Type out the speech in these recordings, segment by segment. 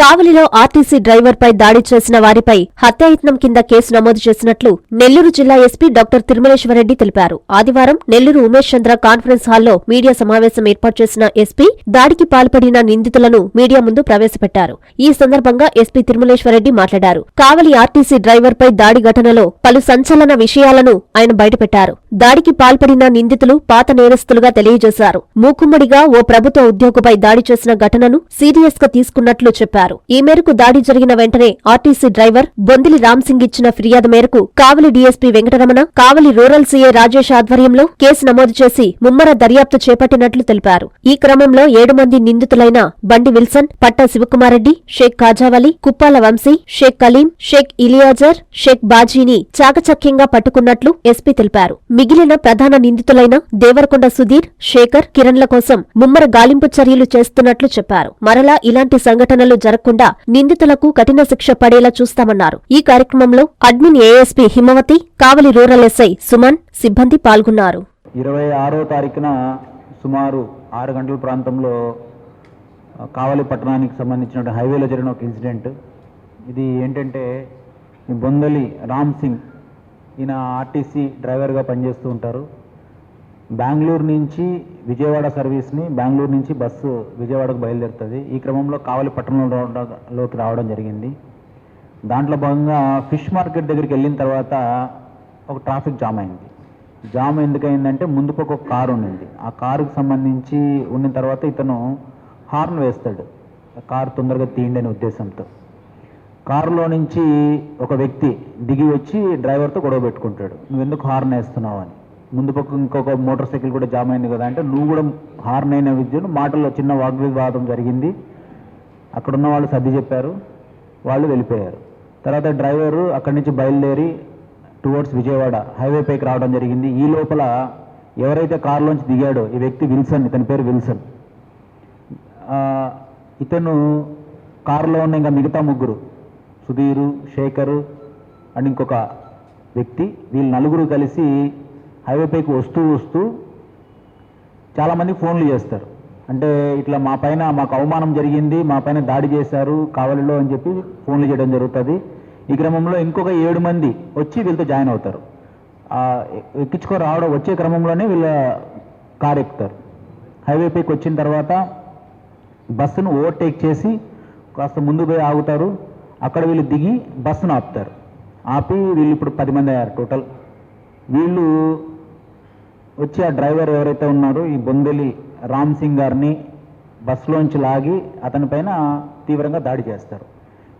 కావలిలో ఆర్టీసీ డ్రైవర్పై దాడి చేసిన వారిపై హత్యాయత్నం కింద కేసు నమోదు చేసినట్లు నెల్లూరు జిల్లా ఎస్పీ డాక్టర్ తిరుమలేశ్వరరెడ్డి తెలిపారు. ఆదివారం నెల్లూరు ఉమేష్ చంద్ర కాన్ఫరెన్స్ హాల్లో మీడియా సమావేశం ఏర్పాటు చేసిన ఎస్పీ దాడికి పాల్పడిన నిందితులను మీడియా ముందు ప్రవేశపెట్టారు. ఈ సందర్భంగా ఎస్పీ తిరుమలేశ్వరరెడ్డి మాట్లాడారు. కావలి ఆర్టీసీ డ్రైవర్ పై దాడి ఘటనలో పలు సంచలన విషయాలను ఆయన బయటపెట్టారు. దాడికి పాల్పడిన నిందితులు పాత నేరస్తులుగా తెలియజేశారు. మూకుమ్మడిగా ఓ ప్రభుత్వ ఉద్యోగిపై దాడి చేసిన ఘటనను సీరియస్గా తీసుకున్నట్లు చెప్పారు. ఈ మేరకు దాడి జరిగిన వెంటనే ఆర్టీసీ డ్రైవర్ బొందిలి రామ్సింగ్ ఇచ్చిన ఫిర్యాదు మేరకు Kavali DSP Venkataramana Kavali rural CA Rajesh ఆధ్వర్యంలో కేసు నమోదు చేసి ముమ్మర దర్యాప్తు చేపట్టినట్లు తెలిపారు. ఈ క్రమంలో ఏడు మంది నిందితులైన బండి విల్సన్ పట్టా శివకుమారెడ్డి షేక్ కాజావలి కుప్పాల వంశీ షేక్ కలీం షేక్ ఇలియాజర్ షేక్ బాజీని చాకచక్యంగా పట్టుకున్నట్లు ఎస్పీ తెలిపారు. మిగిలిన ప్రధాన నిందితులైన దేవరకొండ సుధీర్ శేఖర్ కిరణ్ల కోసం ముమ్మర గాలింపు చర్యలు చేస్తున్నట్లు చెప్పారు. మరలా ఇలాంటి సంఘటనలు జరగకుండా నిందితులకు కఠిన శిక్ష పడేలా చూస్తామన్నారు. ఈ కార్యక్రమంలో admin ASP Himavathi Kavali rural SI Suman సిబ్బంది పాల్గొన్నారు. ఇరవై ఆరో తారీఖున సుమారు ఆరు గంటల ప్రాంతంలో కావలి పట్టణానికి సంబంధించిన హైవేలో జరిగిన ఒక ఇన్సిడెంట్. ఇది ఏంటంటే బొందలి రామ్ సింగ్ ఈయన ఆర్టీసీ డ్రైవర్గా పనిచేస్తూ ఉంటారు. బెంగళూరు నుంచి విజయవాడ సర్వీస్ని బెంగళూరు నుంచి బస్సు విజయవాడకు బయలుదేరుతుంది. ఈ క్రమంలో కావలి పట్టణంలోకి రావడం జరిగింది. దాంట్లో భాగంగా ఫిష్ మార్కెట్ దగ్గరికి వెళ్ళిన తర్వాత ఒక ట్రాఫిక్ జామ్ అయింది. జామ్ ఎందుకయిందంటే ముందుకు ఒక కారు ఉండింది ఆ కారుకు సంబంధించి ఉన్న తర్వాత ఇతను హార్న్ వేస్తాడు. కారు తొందరగా తీయండి అనే ఉద్దేశంతో. కారులో నుంచి ఒక వ్యక్తి దిగి వచ్చి డ్రైవర్తో గొడవ పెట్టుకుంటాడు. నువ్వు ఎందుకు హార్న్ వేస్తున్నావు అని. ముందు పక్క ఇంకొక మోటార్ సైకిల్ కూడా జామ్ అయింది కదా అంటే నువ్వు కూడా హార్న్ అయిన విద్యను మాటల్లో చిన్న వాగ్వివాదం జరిగింది. అక్కడ ఉన్న వాళ్ళు సర్ది చెప్పారు వాళ్ళు వెళ్ళిపోయారు. తర్వాత డ్రైవరు అక్కడి నుంచి బయలుదేరి టువర్డ్స్ విజయవాడ హైవే పైకి రావడం జరిగింది. ఈ లోపల ఎవరైతే కారులోంచి దిగాడో ఈ వ్యక్తి విల్సన్ ఇతని పేరు విల్సన్. ఇతను కారులో ఉన్న ఇంకా మిగతా ముగ్గురు సుధీరు శేఖరు అండ్ ఇంకొక వ్యక్తి వీళ్ళు నలుగురు కలిసి హైవే పైకి వస్తూ వస్తూ చాలామంది ఫోన్లు చేస్తారు. అంటే ఇట్లా మా పైన మాకు అవమానం జరిగింది మా పైన దాడి చేశారు కావలిలో అని చెప్పి ఫోన్లు చేయడం జరుగుతుంది. ఈ క్రమంలో ఇంకొక ఏడు మంది వచ్చి వీళ్ళతో జాయిన్ అవుతారు. ఎక్కించుకో రావడం వచ్చే క్రమంలోనే వీళ్ళ కారు ఎక్కుతారు. హైవే పైకి వచ్చిన తర్వాత బస్సును ఓవర్టేక్ చేసి కాస్త ముందు పోయి ఆగుతారు. అక్కడ వీళ్ళు దిగి బస్సును ఆపుతారు. ఆపి వీళ్ళు ఇప్పుడు పది మంది అయ్యారు టోటల్. వీళ్ళు వచ్చి ఆ డ్రైవర్ ఎవరైతే ఉన్నారో ఈ బొందెలి రామ్ సింగ్ గారిని బస్సులోంచి లాగి అతని పైన తీవ్రంగా దాడి చేస్తారు.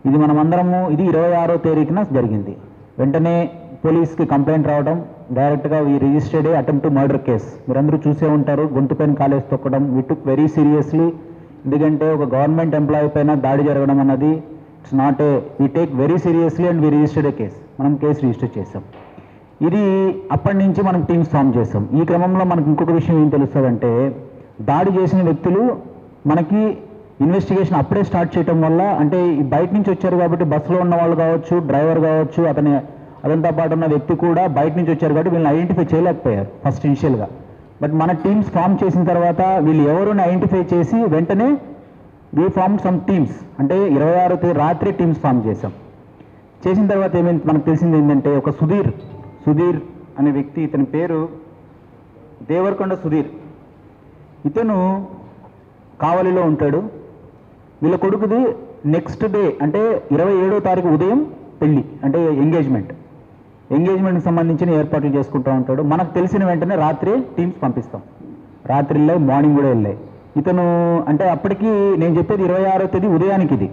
ఇది మనమందరము ఇది ఇరవై ఆరో తేదీన జరిగింది. వెంటనే పోలీస్కి కంప్లైంట్ రావడం డైరెక్ట్గా ఈ registered attempt to murder case. మీరందరూ చూసే ఉంటారు గొంతు పైన కాలేజ్ తొక్కడం. వి టుక్ వెరీ సీరియస్లీ ఎందుకంటే ఒక గవర్నమెంట్ ఎంప్లాయీ పైన దాడి జరగడం అన్నది it's not a we take very seriously and we registered a case మనం కేసు రిజిస్టర్ చేసాం ఇది అప్పటి నుంచి మనం టీమ్స్ ఫామ్ చేసాం ఈ క్రమంలో మనకు ఇంకొక విషయం ఏం తెలుస్తుందంటే దాడి చేసిన వ్యక్తులు మనకి ఇన్వెస్టిగేషన్ అప్పుడే స్టార్ట్ చేయటం వల్ల అంటే ఈ బయట నుంచి వచ్చారు కాబట్టి బస్సులో ఉన్న వాళ్ళు కావచ్చు డ్రైవర్ కావచ్చు అతని అతనితో పాటు ఉన్న వ్యక్తి కూడా బయట నుంచి వచ్చారు కాబట్టి వీళ్ళని ఐడెంటిఫై చేయలేకపోయారు ఫస్ట్ ఇనిషియల్గా బట్ మన టీమ్స్ ఫామ్ చేసిన తర్వాత వీళ్ళు ఎవరుని ఐడెంటిఫై చేసి వెంటనే వీ ఫామ్ సమ్ టీమ్స్ అంటే ఇరవై ఆరో రాత్రి టీమ్స్ ఫామ్ చేసాం చేసిన తర్వాత ఏమైంది? మనకు తెలిసింది ఏంటంటే ఒక సుధీర్ సుధీర్ అనే వ్యక్తి ఇతని పేరు దేవరకొండ సుధీర్. ఇతను కావలిలో ఉంటాడు. వీళ్ళ కొడుకుది నెక్స్ట్ డే అంటే ఇరవై ఏడో తారీఖు ఉదయం పెళ్ళి అంటే ఎంగేజ్మెంట్ ఎంగేజ్మెంట్కి సంబంధించిన ఏర్పాట్లు చేసుకుంటూ ఉంటాడు. మనకు తెలిసిన వెంటనే రాత్రి టీమ్స్ పంపిస్తాం. రాత్రి వెళ్ళాయి మార్నింగ్ కూడా వెళ్ళాయి. ఇతను అంటే అప్పటికి నేను చెప్పేది ఇరవై ఆరో తేదీ ఉదయానికి ఇది.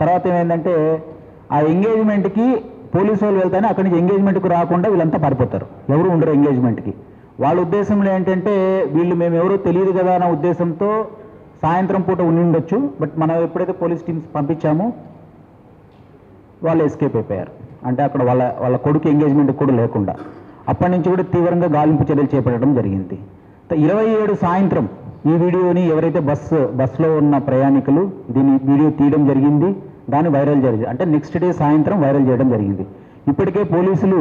తర్వాత ఏమైందంటే ఆ ఎంగేజ్మెంట్కి పోలీసు వాళ్ళు వెళ్తానే అక్కడి నుంచి ఎంగేజ్మెంట్కి రాకుండా వీళ్ళంతా పడిపోతారు ఎవరు ఉండరు ఎంగేజ్మెంట్కి. వాళ్ళ ఉద్దేశంలో ఏంటంటే వీళ్ళు మేము ఎవరో తెలియదు కదా అన్న ఉద్దేశంతో సాయంత్రం పూట ఉండి ఉండొచ్చు బట్ మనం ఎప్పుడైతే పోలీస్ టీమ్స్ పంపించామో వాళ్ళు ఎస్కేప్ అయిపోయారు. అంటే అక్కడ వాళ్ళ వాళ్ళ కొడుకు ఎంగేజ్మెంట్ కూడా లేకుండా. అప్పటి నుంచి కూడా తీవ్రంగా గాలింపు చర్యలు చేపట్టడం జరిగింది. ఇరవై ఏడు సాయంత్రం ఈ వీడియోని ఎవరైతే బస్సు బస్సులో ఉన్న ప్రయాణికులు దీన్ని వీడియో తీయడం జరిగింది. దాన్ని వైరల్ జరిగింది అంటే నెక్స్ట్ డే సాయంత్రం వైరల్ చేయడం జరిగింది. ఇప్పటికే పోలీసులు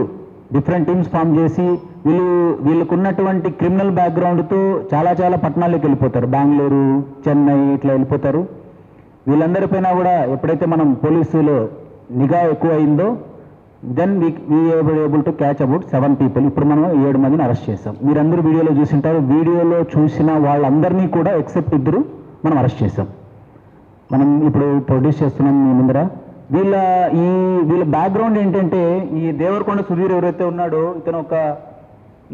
డిఫరెంట్ టీమ్స్ ఫామ్ చేసి వీళ్ళు వీళ్ళకున్నటువంటి క్రిమినల్ బ్యాక్గ్రౌండ్తో చాలా చాలా పట్టణాల్లోకి వెళ్ళిపోతారు. బెంగళూరు చెన్నై ఇట్లా వెళ్ళిపోతారు. వీళ్ళందరిపైన కూడా ఎప్పుడైతే మనం పోలీసులో నిఘా ఎక్కువ అయిందో then we we able to catch about seven people ఇప్పుడు మనం ఏడు మందిని అరెస్ట్ చేసాం మీరందరూ వీడియోలో చూసింటారు. వీడియోలో చూసిన వాళ్ళందరినీ కూడా ఎక్సెప్ట్ ఇద్దరు మనం అరెస్ట్ చేసాం మనం ఇప్పుడు ప్రొడ్యూస్ చేస్తున్నాం మీ ముందర. వీళ్ళ ఈ వీళ్ళ బ్యాక్గ్రౌండ్ ఏంటంటే ఈ దేవరకొండ సుధీర్ ఎవరైతే ఉన్నాడో ఇతను ఒక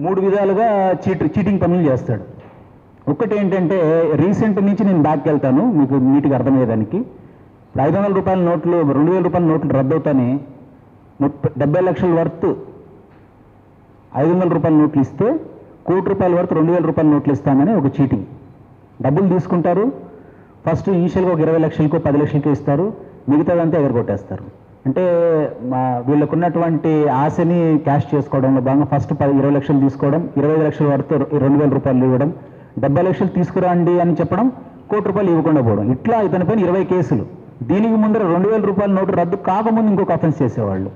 మూడు విధాలుగా చీట్ చీటింగ్ పనులు చేస్తాడు. ఒకటి ఏంటంటే రీసెంట్ నుంచి నేను బ్యాక్ వెళ్తాను మీకు నీట్గా అర్థమయ్యేదానికి. ఇప్పుడు ఐదు వందల రూపాయల నోట్లు రెండు వేల రూపాయల నోట్లు రద్దవుతానే ముప్పై డెబ్బై లక్షల వర్త్ ఐదు వందల రూపాయల నోట్లు ఇస్తే కోటి రూపాయల వర్త్ రెండు వేల రూపాయల నోట్లు ఇస్తామని ఒక చీటింగ్ డబ్బులు తీసుకుంటారు ఫస్ట్ ఇనిషియల్గా ఒక ఇరవై లక్షలకు పది లక్షలకు ఇస్తారు. మిగతాదంతా ఎగరగొట్టేస్తారు. అంటే మా వీళ్ళకున్నటువంటి ఆశని క్యాష్ చేసుకోవడంలో భాగంగా ఫస్ట్ పది ఇరవై లక్షలు తీసుకోవడం ఇరవై ఐదు లక్షల వరకు రెండు వేల రూపాయలు ఇవ్వడం డెబ్బై లక్షలు తీసుకురండి అని చెప్పడం కోటి రూపాయలు ఇవ్వకుండా పోవడం. ఇట్లా ఇతని పైన ఇరవై కేసులు. దీనికి ముందర రెండు వేల రూపాయల నోటు రద్దు కాకముందు ఇంకొక అఫెన్స్ చేసేవాళ్ళు.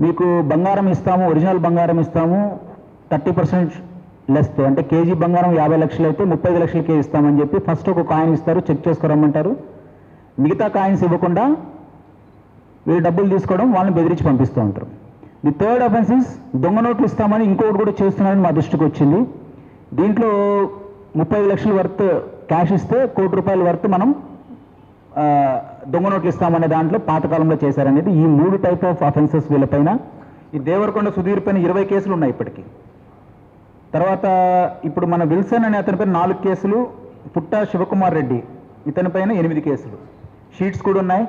మీకు బంగారం ఇస్తాము ఒరిజినల్ బంగారం ఇస్తాము థర్టీ పర్సెంట్ లెస్ అంటే కేజీ బంగారం యాభై లక్షలు అయితే ముప్పై ఐదు లక్షలకే ఇస్తామని చెప్పి ఫస్ట్ ఒక కాయిన్ ఇస్తారు చెక్ చేసుకురమ్మంటారు. మిగతా కాయిన్స్ ఇవ్వకుండా వీళ్ళు డబ్బులు తీసుకోవడం వాళ్ళని బెదిరించి పంపిస్తూ ఉంటారు. ది థర్డ్ అఫెన్స్ ఇస్ దొంగ నోట్లు ఇస్తామని ఇంకొకటి కూడా చేస్తున్నారని మా దృష్టికి వచ్చింది. దీంట్లో ముప్పై లక్షల వర్త్ క్యాష్ ఇస్తే కోటి రూపాయల వర్త్ మనం దొంగ నోట్లు ఇస్తామనే దాంట్లో పాతకాలంలో చేశారనేది ఈ మూడు టైప్ ఆఫ్ అఫెన్సెస్ వీళ్ళపైన. ఈ దేవరకొండ సుధీర్ పైన ఇరవై కేసులు ఉన్నాయి ఇప్పటికీ. తర్వాత ఇప్పుడు మన విల్సన్ అనే అతనిపైన నాలుగు కేసులు పుట్ట శివకుమార్ రెడ్డి. ఇతని పైన ఎనిమిది కేసులు. షీట్స్ కూడా ఉన్నాయి.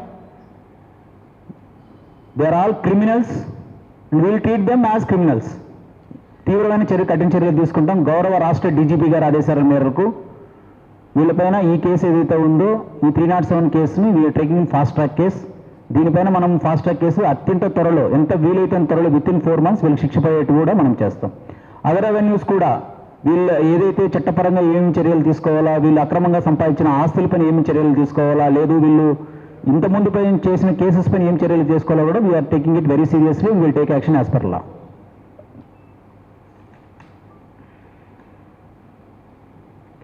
They are all criminals will treat them as criminals తీవ్రమైన చర్య కఠిన చర్యలు తీసుకుంటాం. గౌరవ రాష్ట్ర డీజీపీ గారు ఆదేశాల మేరకు వీళ్ళపైన ఈ కేసు ఏదైతే ఉందో ఈ త్రీ నాట్ సెవెన్ కేసుని we're tracking fast track case దీనిపైన మనం ఫాస్ట్ ట్రాక్ కేసు అత్యంత త్వరలో ఎంత వీలైతే త్వరలో విత్ ఇన్ ఫోర్ మంత్స్ వీళ్ళకి శిక్ష పడేట్టు కూడా మనం చేస్తాం. అదర్ అవెన్యూస్ కూడా వీళ్ళు ఏదైతే చట్టపరంగా ఏమి చర్యలు తీసుకోవాలా వీళ్ళు అక్రమంగా సంపాదించిన ఆస్తులపైన ఏమి చర్యలు తీసుకోవాలా లేదు వీళ్ళు ఇంతకుముందు పైన చేసిన కేసెస్ పైన ఏం చర్యలు తీసుకోవాలో కూడా we're taking it very seriously will take action as per law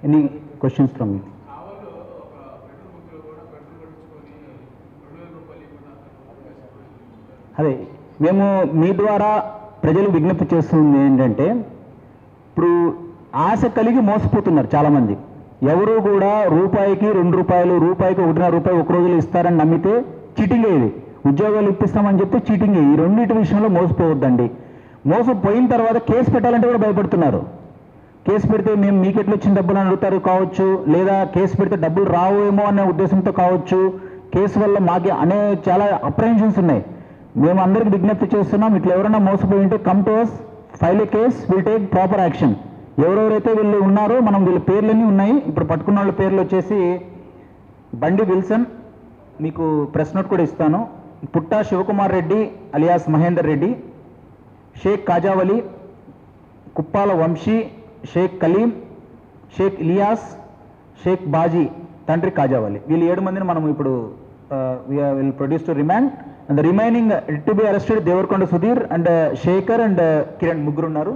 any questions from you అదే మేము మీ ద్వారా ప్రజలు విజ్ఞప్తి చేస్తుంది ఏంటంటే ఇప్పుడు ఆశ కలిగి మోసపోతున్నారు చాలామంది. ఎవరు కూడా రూపాయికి రెండు రూపాయలు రూపాయికి ఒకటిన్నర రూపాయి ఒక రోజులు ఇస్తారని నమ్మితే చీటింగ్ అయ్యేది ఉద్యోగాలు ఇప్పిస్తామని చెప్తే చీటింగ్. ఈ రెండింటి విషయంలో మోసపోవద్దండి. మోసపోయిన తర్వాత కేసు పెట్టాలంటే కూడా భయపడుతున్నారు. కేసు పెడితే మేము మీకు ఎట్లా వచ్చిన డబ్బులు అని అడుగుతారు కావచ్చు లేదా కేసు పెడితే డబ్బులు రావేమో అనే ఉద్దేశంతో కావచ్చు. కేసు వల్ల మాకు అనే చాలా అప్రహెన్షన్స్ ఉన్నాయి. మేము అందరికి విజ్ఞప్తి చేస్తున్నాం ఇట్లా ఎవరైనా మోసపోయి ఉంటే come to us file a case will take proper action ఎవరెవరైతే వీళ్ళు ఉన్నారో మనం వీళ్ళ పేర్లన్నీ ఉన్నాయి. ఇప్పుడు పట్టుకున్న వాళ్ళ పేర్లు వచ్చేసి బండి విల్సన్ మీకు ప్రెస్ నోట్ కూడా ఇస్తాను. పుట్టా శివకుమార్ రెడ్డి అలియాస్ మహేందర్ రెడ్డి షేక్ కాజావలి కుప్పాల వంశీ షేక్ కలీం షేక్ ఇలియాస్ షేక్ బాజీ తండ్రి కాజావలి. వీళ్ళు ఏడు మందిని మనం ఇప్పుడు will produce to remand and remaining to be arrested Devarakonda Sudheer and Sekhar and Kiran ముగ్గురు ఉన్నారు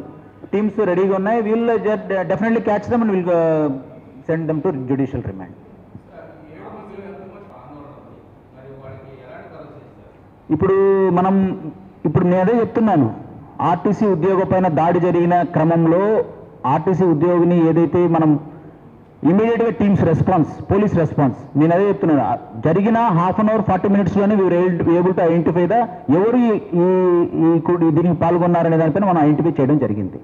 టీమ్స్ రెడీగా ఉన్నాయి. We'll definitely catch them and will send them to judicial remand ఇప్పుడు మనం ఇప్పుడు నేను అదే చెప్తున్నాను. ఆర్టీసీ ఉద్యోగం పైన దాడి జరిగిన క్రమంలో ఆర్టీసీ ఉద్యోగిని ఏదైతే మనం ఇమీడియట్గా టీమ్స్ రెస్పాన్స్ పోలీస్ రెస్పాన్స్ నేను అదే చెప్తున్నాను. జరిగిన హాఫ్ అన్ అవర్ ఫార్టీ మినిట్స్లోనే వీరు ఏబుల్ టు ఐడెంటిఫై ద ఎవరు ఈ- కుడి- దీనికి పాల్గొన్నారనే దానిపైన మనం ఐడెంటిఫై చేయడం జరిగింది.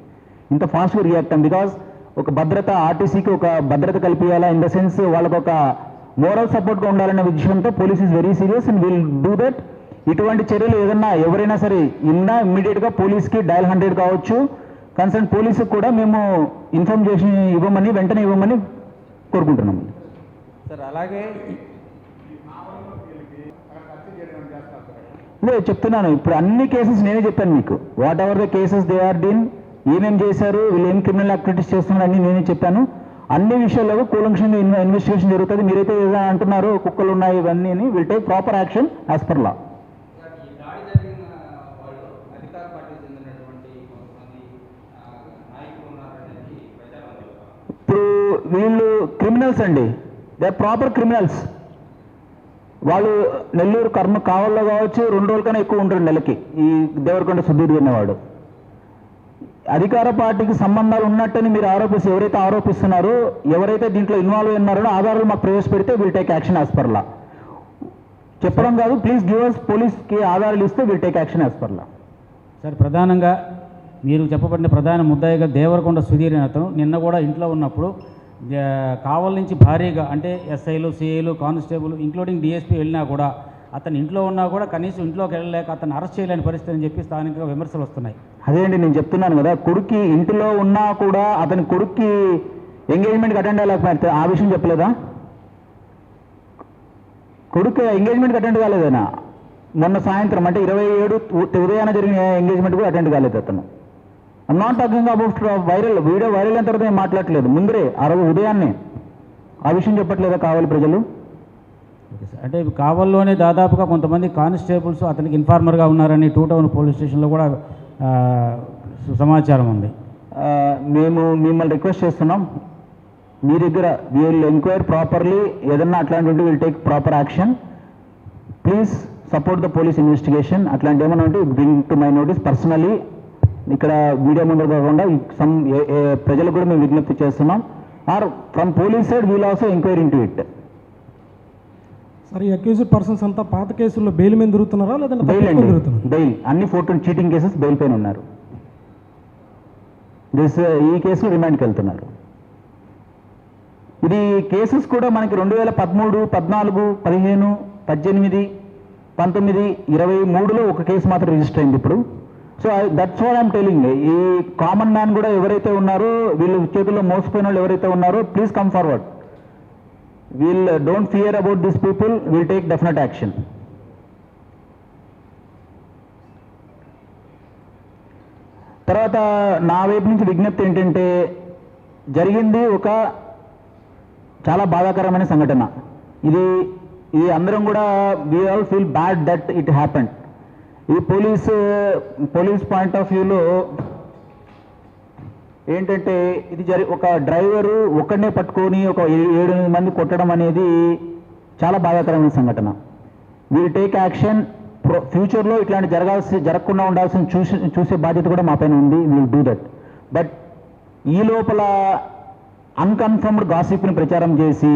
ఇంత ఫాస్ట్గా రియాక్ట్ అయ్యాం బికాస్ ఒక భద్రత ఆర్టీసీకి ఒక భద్రత కల్పించాలా? ఇన్ ద సెన్స్ వాళ్ళకు ఒక మోరల్ సపోర్ట్గా ఉండాలనే విషయంతో police is very serious and will do that ఇటువంటి చర్యలు ఏదన్నా ఎవరైనా సరే ఇన్నా ఇమ్మీడియట్గా పోలీస్కి డయల్ హండ్రెడ్ కావచ్చు. కన్సర్న్ పోలీసుకు కూడా మేము ఇన్ఫర్మేషన్ ఇవ్వమని వెంటనే ఇవ్వమని కోరుకుంటున్నాము సార్ అలాగే లేదు చెప్తున్నాను. ఇప్పుడు అన్ని కేసెస్ నేనే చెప్పాను మీకు. Whatever the cases they are done ఏమేం చేశారు? వీళ్ళు ఏం క్రిమినల్ యాక్టివిటీస్ చేస్తున్నారు అన్ని నేనే చెప్పాను. అన్ని విషయాల్లో కూలంక్షంగా ఇన్వెస్టిగేషన్ జరుగుతుంది. మీరైతే ఏదైనా అంటున్నారు కుక్కలు ఉన్నాయి ఇవన్నీ అని will take proper action as per law వాళ్ళు. ఇప్పుడు వీళ్ళు క్రిమినల్స్ అండి. దే ప్రాపర్ క్రిమినల్స్ వాళ్ళు నెల్లూరు కర్మ కావాలో కావచ్చు రెండు రోజుల కన్నా ఎక్కువ ఉంటాడు నెలకి. ఈ దేవరకొండ సుధీర్ అనేవాడు. అధికార పార్టీకి సంబంధాలు ఉన్నట్టని మీరు ఆరోపిస్తే ఎవరైతే ఆరోపిస్తున్నారో ఎవరైతే దీంట్లో ఇన్వాల్వ్ ఉన్నారో ఆధారాలు మాకు ప్రవేశపెడితే విల్ టేక్ యాక్షన్ యాజ్ చెప్పడం కాదు ప్లీజ్ గివ్ అస్ పోలీస్కి ఆధారాలు ఇస్తే will take action as per sir ప్రధానంగా మీరు చెప్పబడిన ప్రధాన ముద్దాయిగా దేవరకొండ సుధీర్ అతను నిన్న కూడా ఇంట్లో ఉన్నప్పుడు కావల నుంచి భారీగా అంటే ఎస్ఐలు సిఐలు కానిస్టేబుల్ ఇంక్లూడింగ్ డిఎస్పీ వెళ్ళినా కూడా అతను ఇంట్లో ఉన్నా కూడా కనీసం ఇంట్లోకి వెళ్ళలేక అతను అరెస్ట్ చేయలేని పరిస్థితి అని చెప్పి స్థానికంగా విమర్శలు వస్తున్నాయి. అదే అండి నేను చెప్తున్నాను కదా కొడుక్కి ఇంటిలో ఉన్నా కూడా అతని కొడుక్కి ఎంగేజ్మెంట్కి అటెండ్ అవ్వలేకపోతే ఆ విషయం చెప్పలేదా? కొడుకు ఎంగేజ్మెంట్కి అటెండ్ కాలేదేనా? మొన్న సాయంత్రం అంటే ఇరవై ఏడు ఉదయాన జరిగిన ఎంగేజ్మెంట్ కూడా అటెండ్ కాలేదు అతను. I'm not talking about viral video viral అయిన తర్వాత నేను మాట్లాడట్లేదు. ముందరే ఆ రోజు ఉదయాన్నే. ఆ విషయం చెప్పట్లేదా కావాలి ప్రజలు? అంటే కావల్లోనే దాదాపుగా కొంతమంది కానిస్టేబుల్స్ అతనికి ఇన్ఫార్మర్గా ఉన్నారని టూ టౌన్ పోలీస్ స్టేషన్లో కూడా సమాచారం ఉంది. మేము మిమ్మల్ని రిక్వెస్ట్ చేస్తున్నాం. మీ దగ్గర విల్ ఎంక్వైర్ ప్రాపర్లీ ఏదన్నా అట్లాంటి will take proper action please support the police investigation అట్లాంటి ఏమైనా ఉంటే bring to my notice personally ఇక్కడ మీడియా ముందు కాకుండా సమ్ ప్రజలకు కూడా మేము విజ్ఞప్తి చేస్తున్నాం. Or from police side we'll also enquiry into it sir ఈ అక్యూజ్డ్ పర్సన్స్ అంతా పాత కేసుల్లో బెయిల్ మీద తిరుగుతున్నారా? లేదంటే బెయిల్ అండి. బెయిల్. అన్ని ఫోర్టీన్ చీటింగ్ కేసెస్ బెయిల్ పైన ఉన్నారు. దిస్ ఈ కేసు రిమాండ్కి వెళ్తున్నారు. ఇది కేసెస్ కూడా మనకి రెండు వేల పదమూడు పద్నాలుగు పదిహేను పద్దెనిమిది పంతొమ్మిది ఇరవై మూడులో ఒక కేసు మాత్రం రిజిస్టర్ అయింది ఇప్పుడు. So that's what I'm telling ఈ కామన్ మ్యాన్ కూడా ఎవరైతే ఉన్నారో వీళ్ళు చేతుల్లో మోసపోయిన వాళ్ళు ఎవరైతే ఉన్నారో please come forward we'll don't fear about this people will take definite action తర్వాత నా వైపు నుంచి విజ్ఞప్తి ఏంటంటే జరిగింది ఒక చాలా బాధాకరమైన సంఘటన. ఇది ఇది అందరం కూడా we all feel bad that it happened ఈ పోలీస్ పోలీస్ పాయింట్ ఆఫ్ వ్యూలో ఏంటంటే ఇది జరి ఒక డ్రైవరు ఒక్కడనే పట్టుకొని ఒక ఏడు మంది కొట్టడం అనేది చాలా బాధాకరమైన సంఘటన. విల్ టేక్ యాక్షన్ ఫ్యూచర్లో ఇట్లాంటి జరగాల్సి జరగకుండా ఉండాల్సిన చూసి చూసే బాధ్యత కూడా మా పైన ఉంది. విల్ డూ దట్ బట్ ఈ లోపల అన్కన్ఫర్మ్డ్ గాసిప్ని ప్రచారం చేసి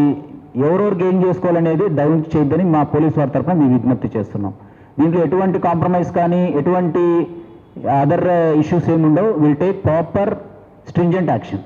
ఎవరెవరు గెయిన్ చేసుకోవాలనేది దయవుంచి మా పోలీస్ వారి తరఫున మేము విజ్ఞప్తి చేస్తున్నాం. దీంట్లో ఎటువంటి కాంప్రమైజ్ కానీ ఎటువంటి అదర్ ఇష్యూస్ ఏమి ఉండవు. Will take proper stringent action